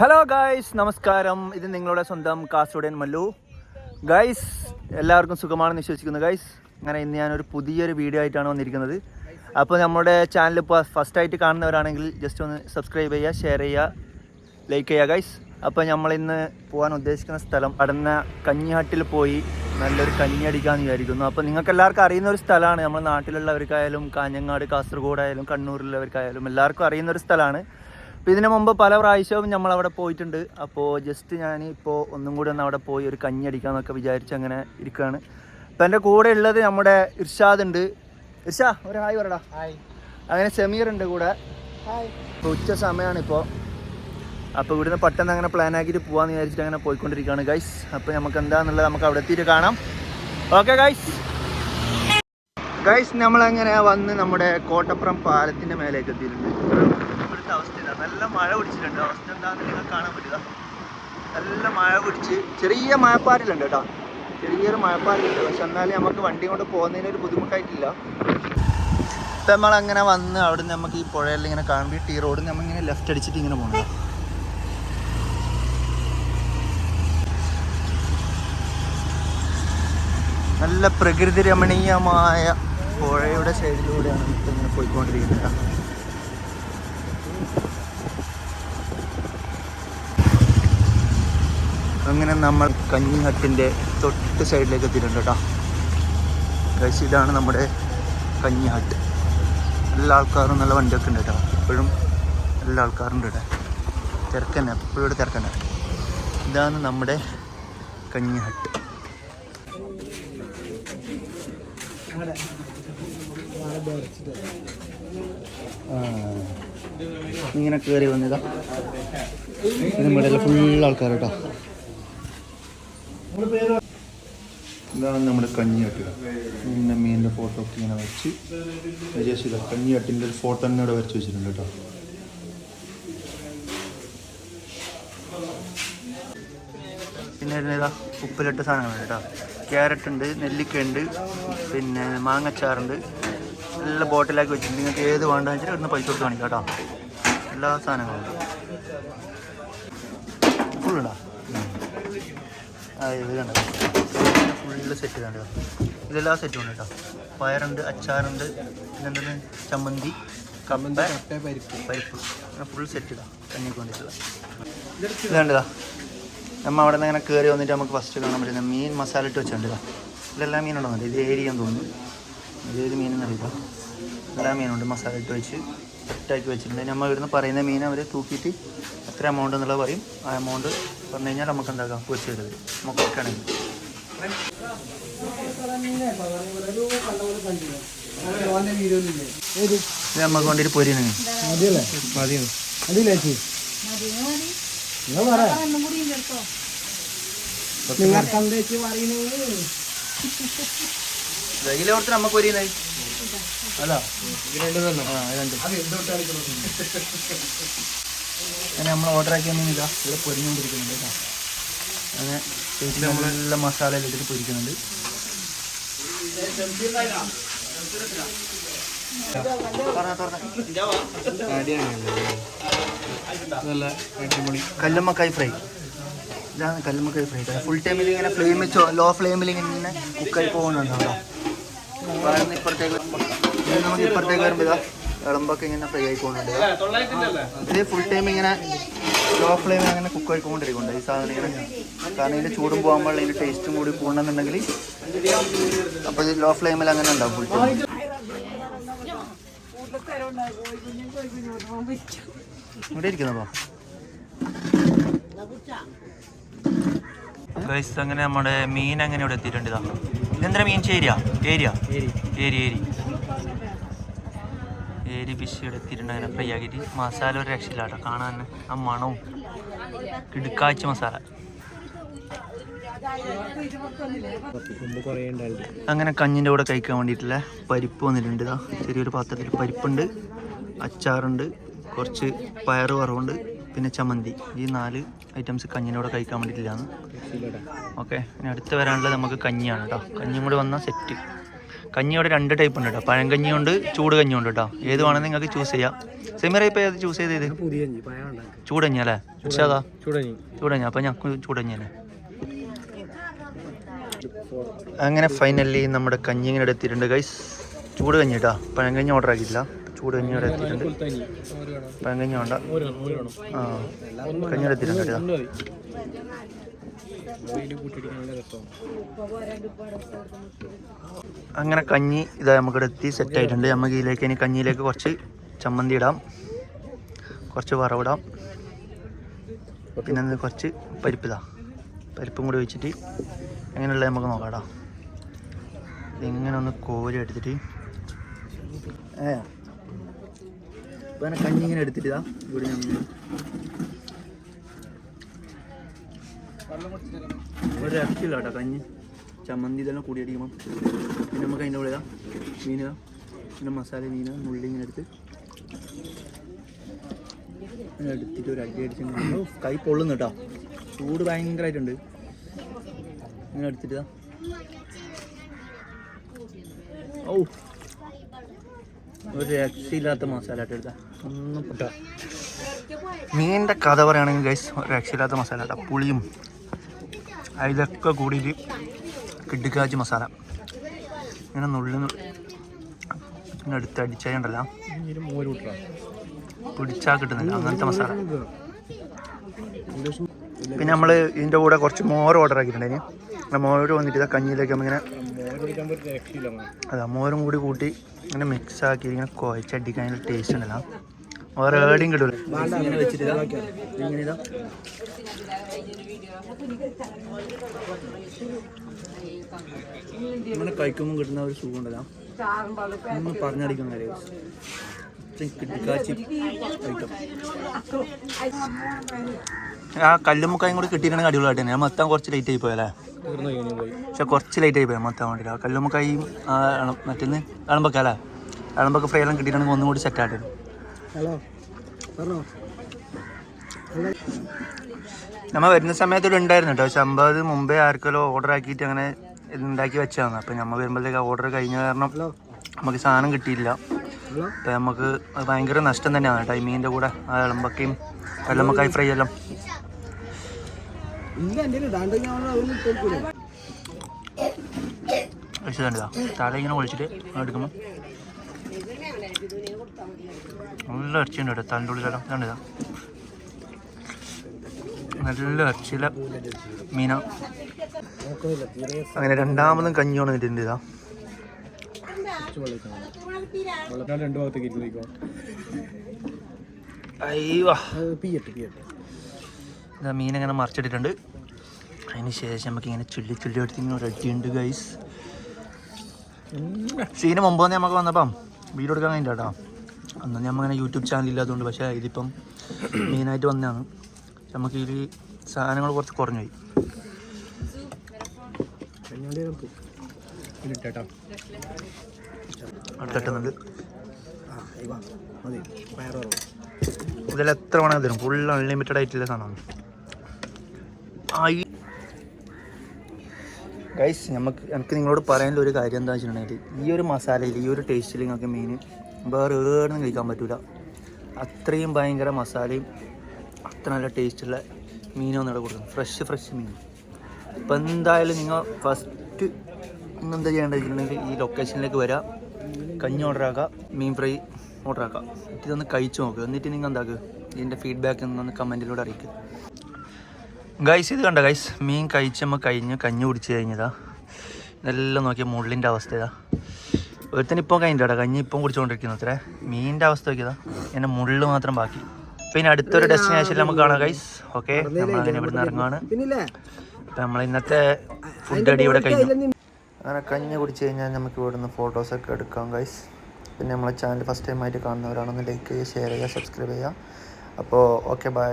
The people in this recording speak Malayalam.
ഹലോ ഗായ്സ് നമസ്കാരം. ഇത് നിങ്ങളുടെ സ്വന്തം കാസർഗോഡൻ മല്ലു. ഗായ്സ് എല്ലാവർക്കും സുഖമാണെന്ന് വിശ്വസിക്കുന്നു ഗായ്സ് അങ്ങനെ ഇന്ന് ഞാനൊരു പുതിയൊരു വീഡിയോ ആയിട്ടാണ് വന്നിരിക്കുന്നത്. അപ്പോൾ നമ്മുടെ ചാനൽ ഇപ്പോൾ ഫസ്റ്റ് ആയിട്ട് കാണുന്നവരാണെങ്കിൽ ജസ്റ്റ് ഒന്ന് സബ്സ്ക്രൈബ് ചെയ്യുക ഷെയർ ചെയ്യുക ലൈക്ക് ചെയ്യുക ഗൈസ് അപ്പോൾ നമ്മൾ ഇന്ന് പോകാൻ ഉദ്ദേശിക്കുന്ന സ്ഥലം അടുന്ന കഞ്ഞിഹട്ടിൽ പോയി നല്ലൊരു കഞ്ഞി അടിക്കാമെന്ന് വിചാരിക്കുന്നു. അപ്പോൾ നിങ്ങൾക്ക് എല്ലാവർക്കും അറിയുന്ന ഒരു സ്ഥലമാണ്. നമ്മുടെ നാട്ടിലുള്ളവർക്കായാലും കാഞ്ഞങ്ങാട് കാസർഗോഡായാലും കണ്ണൂരിലുള്ളവർക്കായാലും എല്ലാവർക്കും അറിയുന്ന ഒരു സ്ഥലമാണ്. അപ്പോൾ ഇതിനു മുമ്പ് പല പ്രാവശ്യവും നമ്മൾ അവിടെ പോയിട്ടുണ്ട്. അപ്പോൾ ജസ്റ്റ് ഞാൻ ഇപ്പോൾ ഒന്നും കൂടി ഒന്ന് അവിടെ പോയി ഒരു കഞ്ഞി അടിക്കാമെന്നൊക്കെ വിചാരിച്ച് അങ്ങനെ ഇരിക്കുകയാണ് അപ്പം എന്റെ കൂടെ ഉള്ളത് നമ്മുടെ ഇർഷാദ് ഉണ്ട്. ഇർഷാ ഒരു ഹായ് പറടാ. അങ്ങനെ സെമീർ ഉണ്ട് കൂടെ. ഇപ്പോൾ ഉച്ച സമയമാണ് ഇപ്പോൾ അപ്പോൾ ഇവിടുന്ന് പെട്ടെന്ന് അങ്ങനെ പ്ലാൻ ആക്കിയിട്ട് പോകാമെന്ന് വിചാരിച്ചിട്ട് അങ്ങനെ പോയിക്കൊണ്ടിരിക്കുകയാണ് ഗൈസ് അപ്പോൾ നമുക്ക് എന്താണെന്നുള്ളത് നമുക്ക് അവിടെ എത്തിയിട്ട് കാണാം. ഓക്കെ ഗൈസ് ഗൈസ് നമ്മളങ്ങനെ വന്ന് നമ്മുടെ കോട്ടപ്പുറം പാലത്തിന്റെ മേലേക്ക് എത്തിയിട്ടുണ്ട്? ഇവിടുത്തെ അവസ്ഥ ഇതാ നല്ല മഴ പിടിച്ചിട്ടുണ്ട്. അവസ്ഥ എന്താണെന്ന് നിങ്ങൾക്ക് കാണാൻ പറ്റുക നല്ല മഴ പിടിച്ച് ചെറിയ മഴപ്പാറിലുണ്ട് കേട്ടോ. ചെറിയൊരു മഴപ്പാറിലുണ്ട് പക്ഷെ എന്നാലും നമുക്ക് വണ്ടി കൊണ്ട് പോകുന്നതിന് ഒരു ബുദ്ധിമുട്ടായിട്ടില്ല. ഇപ്പം നമ്മളങ്ങനെ വന്ന് അവിടെ നിന്ന് നമുക്ക് ഈ പുഴയിൽ ഇങ്ങനെ കാണുമ്പോൾ ഈ റോഡ് നമ്മളിങ്ങനെ ലെഫ്റ്റ് അടിച്ചിട്ട് ഇങ്ങനെ പോകണം നല്ല പ്രകൃതി രമണീയമായ പുഴയുടെ സൈഡിലൂടെയാണ് ഇങ്ങനെ പോയിക്കൊണ്ടിരിക്കുന്നത്. അങ്ങനെ നമ്മൾ കഞ്ഞിഹട്ടിന്റെ തൊട്ട് സൈഡിലേക്ക് എത്തിയിട്ടുണ്ട് കേട്ടോ. കഴിച്ച് ഇതാണ് നമ്മുടെ കഞ്ഞിഹട്ട് എല്ലാ ആൾക്കാരും നല്ല വണ്ടിയൊക്കെ ഉണ്ട് കേട്ടോ. എപ്പോഴും എല്ലാ ആൾക്കാരുണ്ട് ഇവിടെ. തിരക്കന്നെ എപ്പോഴും ഇവിടെ തിരക്കന്നെ. ഇതാണ് നമ്മുടെ കഞ്ഞിഹട്ട്. ഇങ്ങനെ കയറി വന്നതാ. നമ്മുടെ ഫുൾ ആൾക്കാർ കേട്ടോ. ഇതാണ് നമ്മുടെ കഞ്ഞിയട്ട് ഇങ്ങനെ മീനിന്റെ ഫോട്ടോ ഒക്കെ ഇങ്ങനെ വെച്ച് ജസ്റ്റ് കഞ്ഞിയട്ടിന്റെ ഒരു ഫോട്ടോ തന്നെ ഇവിടെ വരച്ച് വെച്ചിട്ടുണ്ട് കേട്ടോ. പിന്നെ ഇതാ ഉപ്പിലിട്ട സാധനങ്ങൾ കേട്ടോ. ക്യാരറ്റ് ഉണ്ട് നെല്ലിക്ക ഉണ്ട് പിന്നെ മാങ്ങച്ചാറുണ്ട് നല്ല ബോട്ടിലാക്കി വെച്ചിട്ടുണ്ട്. നിങ്ങൾക്ക് ഏത് വേണ്ടെന്ന് വെച്ചാൽ ഇവിടുന്ന് പൈസ കൊടുത്ത് കാണിക്കാം കേട്ടോ. എല്ലാ സാധനങ്ങളും. ഫുള്ളുണ്ടോ ഇത് ഫുള്ള് സെറ്റ് കണ്ടോ? ഇതെല്ലാ സെറ്റും ഉണ്ട് കേട്ടോ. പയറുണ്ട് അച്ചാറുണ്ട് പിന്നെന്താണ്? ചമ്മന്തി കമ്പ പരിപ്പ്. ഫുൾ സെറ്റ് ഇതാ കഞ്ഞിക്ക് വേണ്ടിയിട്ടുള്ള ഇതുണ്ടതാ നമ്മ അവിടെ നിന്ന് അങ്ങനെ കയറി വന്നിട്ട് നമുക്ക് ഫസ്റ്റ് കാണാൻ പറ്റുന്ന മീൻ മസാല ഇട്ട് വെച്ചിട്ടുണ്ട് ഇതാ. ഇതെല്ലാം മീനുണ്ടോ ഇത് ഏരിയ തോന്നുന്നു. ഇതേത് മീനെന്ന് അറിയില്ല. എല്ലാ മീനുണ്ട് മസാല ഇട്ട് വെച്ച്. സെറ്റാക്കി വെച്ചിട്ടുണ്ട്. നമ്മൾ ഇവിടുന്ന് പറയുന്ന മീൻ അവർ തൂക്കിയിട്ട് എത്ര എമൗണ്ട് എന്നുള്ളത് പറയും. ആ എമൗണ്ട് പറഞ്ഞു കഴിഞ്ഞാൽ നമുക്ക് എന്താക്കാം? പൊരിച്ച് തരും. നമുക്ക് വെക്കുകയാണെങ്കിൽ ഇത് നമുക്ക് വേണ്ടിയിട്ട് പൊരിയാണ്. ഇതിലോട്ട് നമുക്ക് പൊരിയുന്നത് അല്ല ആ രണ്ട്. അങ്ങനെ നമ്മൾ ഓർഡർ ആക്കിയ മീൻ ഇതാ. ഇവിടെ പൊരിഞ്ഞുകൊണ്ടിരിക്കുന്നുണ്ട് കേട്ടോ. അങ്ങനെ ചേച്ചി നമ്മളെല്ലാം മസാല ഇട്ടിട്ട് പൊരിക്കുന്നുണ്ട്. കല്ലുമ്മക്കായി ഫ്രൈ. ഇതാണ് കല്ലുമ്മക്കായി ഫ്രൈ. ഫുൾ ടൈമിൽ ഇങ്ങനെ ഫ്ലെയിം വെച്ചോ ലോ ഫ്ലെയിമിൽ ഇങ്ങനെ കുക്കായി പോകുന്നുണ്ടോ ഇപ്പോഴത്തേക്ക് ഇപ്പുറത്തേക്ക് ഇത് നമുക്ക് ഇപ്പുറത്തേക്ക് വരുമ്പോൾ ഇതാ ഇളമ്പൊക്കെ ഇങ്ങനെ ഫ്രൈ ആയിക്കൊണ്ടുണ്ട് ഇത്. ഫുൾ ടൈം ഇങ്ങനെ ലോ ഫ്ലെയിമിൽ അങ്ങനെ കുക്ക് ആയിക്കൊണ്ടിരിക്കുന്നുണ്ട് ഈ സാധനം ഇങ്ങനെ. കാരണം ഇതിന്റെ ചൂടും പോകുമ്പോൾ ഇതിന്റെ ടേസ്റ്റും കൂടി കൂടണമെന്നുണ്ടെങ്കിൽ അപ്പോൾ ഇത് ലോ ഫ്ലെയിമിൽ അങ്ങനെ ഉണ്ടാവും ഫുൾ ടൈം ഇവിടെ ഇരിക്കുന്നതോ അങ്ങനെ നമ്മുടെ മീൻ അങ്ങനെ ഇവിടെ എത്തിയിട്ടുണ്ട് ഇതാ. ഇതെന്താ മീൻ? ചേരിയ? ഏരിയ? ഏരി ഏരി. ഏരി ഫിഷ് എടുത്തിട്ടുണ്ട് അങ്ങനെ ഫ്രൈ ആക്കിയിട്ട് മസാല ഒരു രക്ഷയില്ല കേട്ടോ കാണാൻ ആ മണവും കിടുക്കാഴ്ച മസാല. അങ്ങനെ കഞ്ഞിന്റെ കൂടെ കഴിക്കാൻ വേണ്ടിയിട്ടുള്ള പരിപ്പ് വന്നിട്ടുണ്ട് ഇതാ. ചെറിയൊരു പാത്രത്തിൽ പരിപ്പുണ്ട് അച്ചാറുണ്ട് കുറച്ച് പയറ് വറവുണ്ട് പിന്നെ ചമ്മന്തി. ഈ നാല് ഐറ്റംസ് കഞ്ഞിന്റെ കൂടെ കഴിക്കാൻ വേണ്ടിയിട്ടില്ലാന്ന് ഓക്കെ ഇനി അടുത്ത് വരാനുള്ളത് നമുക്ക് കഞ്ഞിയാണ് കേട്ടോ. കഞ്ഞിയും കൂടി വന്നാൽ സെറ്റ് കഞ്ഞി ഇവിടെ രണ്ട് ടൈപ്പ് ഉണ്ട് കേട്ടോ കഞ്ഞി ഉണ്ട് ചൂട് കഞ്ഞി ഉണ്ട് കേട്ടോ ഏത് വേണമെങ്കിൽ നിങ്ങൾക്ക് ചൂസ് ചെയ്യാം. സെമിറ ഇപ്പം ഏത് ചൂസ് ചെയ്ത് ഇത് പുതിയ കഞ്ഞി പഴം ഉണ്ടാക്കി ചൂടഞ്ഞി അല്ലേ? അതാ. ചൂടഞ്ഞി അപ്പോൾ ഞങ്ങൾക്ക് ചൂടഞ്ഞി തന്നെ. അങ്ങനെ ഫൈനലി നമ്മുടെ കഞ്ഞി ഇങ്ങനെ എടുത്തിട്ടുണ്ട്. ഗൈസ് ചൂട് കഞ്ഞി കേട്ടോ കഞ്ഞി ഓർഡർ ആക്കിയില്ല ചൂട് കഞ്ഞി ഇവിടെ എത്തിയിട്ടുണ്ട് കഞ്ഞി. പഴങ്കഞ്ഞി വേണ്ട. ആ കഞ്ഞി എടുത്തിട്ടുണ്ട് കേട്ടോ അങ്ങനെ കഞ്ഞി ഇതാ നമുക്കിവിടെ എത്തി സെറ്റ് ആയിട്ടുണ്ട്. നമുക്ക് ഇതിലേക്ക് ഇനി കഞ്ഞിയിലേക്ക് കുറച്ച് ചമ്മന്തി ഇടാം. കുറച്ച് വറവിടാം. പിന്നെ കുറച്ച് പരിപ്പ് ഇതാ. പരിപ്പും കൂടി വെച്ചിട്ട് എങ്ങനെയുള്ള നമുക്ക് നോക്കാടാ ഇങ്ങനെ ഒന്ന് കോരി എടുത്തിട്ട്. ഏ. ഇപ്പം കഞ്ഞി ഇങ്ങനെ എടുത്തിട്ട് ഇതാ. ഇവിടെ ഒരു രക്ഷയില്ല കേട്ടോ കഞ്ഞി. ചമ്മന്തി ഇതെല്ലാം കൂടി അടിക്കുമ്പം പിന്നെ നമുക്ക് അതിന്റെ കൂടെ ഇതാ മീൻ ഇതാ. പിന്നെ മസാല മീൻ ഉള്ളി ഇങ്ങനെ എടുത്ത്. എടുത്തിട്ട് ഒരു അടി അടിച്ച് കൈ പൊള്ളുന്നു കേട്ടോ. ചൂട് ഭയങ്കരമായിട്ടുണ്ട് ഇങ്ങനെ എടുത്തിട്ട് ഓ ഒരു രക്ഷയില്ലാത്ത മസാല ആയിട്ട് ഒന്നും പൊട്ടാ കഥ പറയുകയാണെങ്കിൽ ഗൈസ് രക്ഷയില്ലാത്ത മസാല പുളിയും അതിലൊക്കെ കൂടിയിട്ട് കിഡ്ഡിക്കാച്ചി മസാല. ഇങ്ങനെ നുള്ളി നു- ഇങ്ങനെ എടുത്ത് അടിച്ചുണ്ടല്ലോ ഇതിന് പിടിച്ചാൽ കിട്ടുന്നില്ല. അങ്ങനത്തെ മസാല. പിന്നെ നമ്മൾ ഇതിന്റെ കൂടെ കുറച്ച് മോര് ഓർഡർ ആക്കിയിട്ടുണ്ടായിരുന്നു മോര് വന്നിട്ട് ഇതാ കഞ്ഞിയിലേക്ക് നമ്മളിങ്ങനെ. അതാ മോരും കൂടി കൂട്ടി ഇങ്ങനെ മിക്സ് ആക്കി ഇങ്ങനെ കുഴച്ചടിക്കാൻ ടേസ്റ്റ് ഉണ്ടല്ലോ. ഏടിയും കിട്ടൂല ഇങ്ങനെ കഴിക്കുമ്പോൾ കിട്ടുന്ന ഒരു സുഖം ഉണ്ടല്ലോ ഒന്നും പറഞ്ഞടിക്കുന്ന കാര്യം. ആ കല്ലുമുക്കായും കൂടി കിട്ടിയിട്ടുണ്ടെങ്കിൽ അടിപൊളിയായിട്ട് തന്നെ. മൊത്തം കുറച്ച് ലേറ്റ് ആയി പോയല്ലേ? പക്ഷെ കുറച്ച് ലേറ്റ് ആയി പോയാൽ മൊത്തം വേണ്ടിയിട്ട് ആ കല്ലുമുക്കായും മറ്റേന്ന് അളമ്പക്ക അല്ലേ? അളമ്പൊക്കെ ഫ്രൈ എല്ലാം കിട്ടിയിട്ടുണ്ടെങ്കിൽ ഒന്നും കൂടി സെറ്റ് ആയിട്ട് ഹലോ പറഞ്ഞോ. നമ്മ വരുന്ന സമയത്ത് ഇവിടെ ഉണ്ടായിരുന്നു കേട്ടോ പക്ഷെ അമ്പത് മുമ്പേ ആർക്കെല്ലോ ഓർഡർ ആക്കിയിട്ട് അങ്ങനെ ഉണ്ടാക്കി വെച്ചതാണ്. അപ്പം നമ്മൾ വരുമ്പോഴത്തേക്ക് ഓർഡർ കഴിഞ്ഞ കാരണം നമുക്ക് സാധനം കിട്ടിയില്ല. അപ്പൊ നമുക്ക് ഭയങ്കര നഷ്ടം തന്നെയാണ് കേട്ടോ ഈ മീനിന്റെ കൂടെ ആ ഇളമ്പക്കയും വെള്ളമ്പക്കായി ഫ്രൈ എല്ലാം. പക്ഷേ തല ഇങ്ങനെ ഒഴിച്ചിട്ട് എടുക്കുമ്പോൾ നല്ല ഇറച്ചിയുണ്ട് കേട്ടോ. തന്റെ ഉള്ളിലെല്ലാം ഇതാണിതാ നല്ല ഇറച്ചിയിലെ മീന. അങ്ങനെ രണ്ടാമതും കഞ്ഞിയാണ് ഇതിന്റെ ഇതാ ഇതാ. മീൻ ഇങ്ങനെ മറിച്ചിട്ടിട്ടുണ്ട്. അതിന് ശേഷം നമുക്ക് ഇങ്ങനെ ചുള്ളി ചുള്ളി എടുത്ത് ഇങ്ങനെ റെഡിയുണ്ട് ഗൈസ് സീന് മുമ്പ് തന്നെ നമുക്ക് വന്നപ്പം വീട് കൊടുക്കാൻ കഴിഞ്ഞില്ല കേട്ടോ. അന്ന് ഞാൻ അങ്ങനെ യൂട്യൂബ് ചാനൽ ഇല്ലാത്തതുകൊണ്ട് പക്ഷേ ഇതിപ്പം മെയിനായിട്ട് വന്നതാണ്. നമുക്ക് ഇതിൽ സാധനങ്ങൾ കുറച്ച് കുറഞ്ഞു പോയി അടുത്തിട്ടുന്നുണ്ട് ഇതിൽ എത്ര വേണമെങ്കിൽ തരും ഫുൾ അൺലിമിറ്റഡ് ആയിട്ടുള്ള സാധനമാണ്. ഗൈസ് നമുക്ക് എനിക്ക് നിങ്ങളോട് പറയാനുള്ള ഒരു കാര്യം എന്താ വെച്ചിട്ടുണ്ടെങ്കിൽ ഈ ഒരു മസാലയിൽ ഈ ഒരു ടേസ്റ്റിൽ നിങ്ങൾക്ക് മീൻ വേറെ ഏടും കഴിക്കാൻ പറ്റില്ല അത്രയും ഭയങ്കര മസാലയും അത്ര നല്ല ടേസ്റ്റുള്ള മീനാണ് ഇവിടെ കൊടുക്കുന്നത്. ഫ്രഷ് ഫ്രഷ് മീൻ. ഇപ്പം എന്തായാലും നിങ്ങൾ ഫസ്റ്റ് ഇന്ന് എന്താ ചെയ്യേണ്ടത് വെച്ചിട്ടുണ്ടെങ്കിൽ ഈ ലൊക്കേഷനിലേക്ക് വരാം. കഞ്ഞി ഓർഡർ ആക്കുക മീൻ ഫ്രൈ ഓർഡർ എന്നിട്ട് ഇതൊന്ന് കഴിച്ചു നോക്കുക എന്നിട്ട് നിങ്ങൾ എന്താക്കുക ഇതിന്റെ ഫീഡ്ബാക്ക് ഒന്ന് കമന്റിലൂടെ അറിയിക്കുക ഗൈസ് ഇത് കണ്ട ഗൈസ് മീൻ കഴിച്ചമ്മ കഴിഞ്ഞ് കഞ്ഞി കുടിച്ച് കഴിഞ്ഞതാ. ഇതെല്ലാം നോക്കിയ മുള്ളിന്റെ അവസ്ഥ ഇതാ. ഒരുത്തന് ഇപ്പം കഴിഞ്ഞിട്ടാ കഞ്ഞി ഇപ്പം കുടിച്ചുകൊണ്ടിരിക്കുന്നു അത്രേ. മീനിന്റെ അവസ്ഥ നോക്കിയതാ. എന്നെ മുള്ള് മാത്രം ബാക്കി. പിന്നെ അടുത്തൊരു ഡെസ്റ്റിനേഷനിൽ നമുക്ക് കാണാം ഗൈസ് ഓക്കെ നമ്മളങ്ങനെ ഇവിടുന്ന് ഇറങ്ങുവാണ്. പിന്നില്ലേ? അപ്പം നമ്മൾ ഇന്നത്തെ ഫുഡ് അടി ഇവിടെ കഴിഞ്ഞു. അങ്ങനെ കഞ്ഞി കുടിച്ച് കഴിഞ്ഞാൽ നമുക്ക് ഇവിടുന്ന് ഫോട്ടോസൊക്കെ എടുക്കാം ഗൈസ് പിന്നെ നമ്മളെ ചാനൽ ഫസ്റ്റ് ടൈം ആയിട്ട് കാണുന്നവരാണെന്ന് ലൈക്ക് ചെയ്യുക ഷെയർ ചെയ്യുക. സബ്സ്ക്രൈബ് ചെയ്യുക അപ്പോൾ ഓക്കെ ബൈ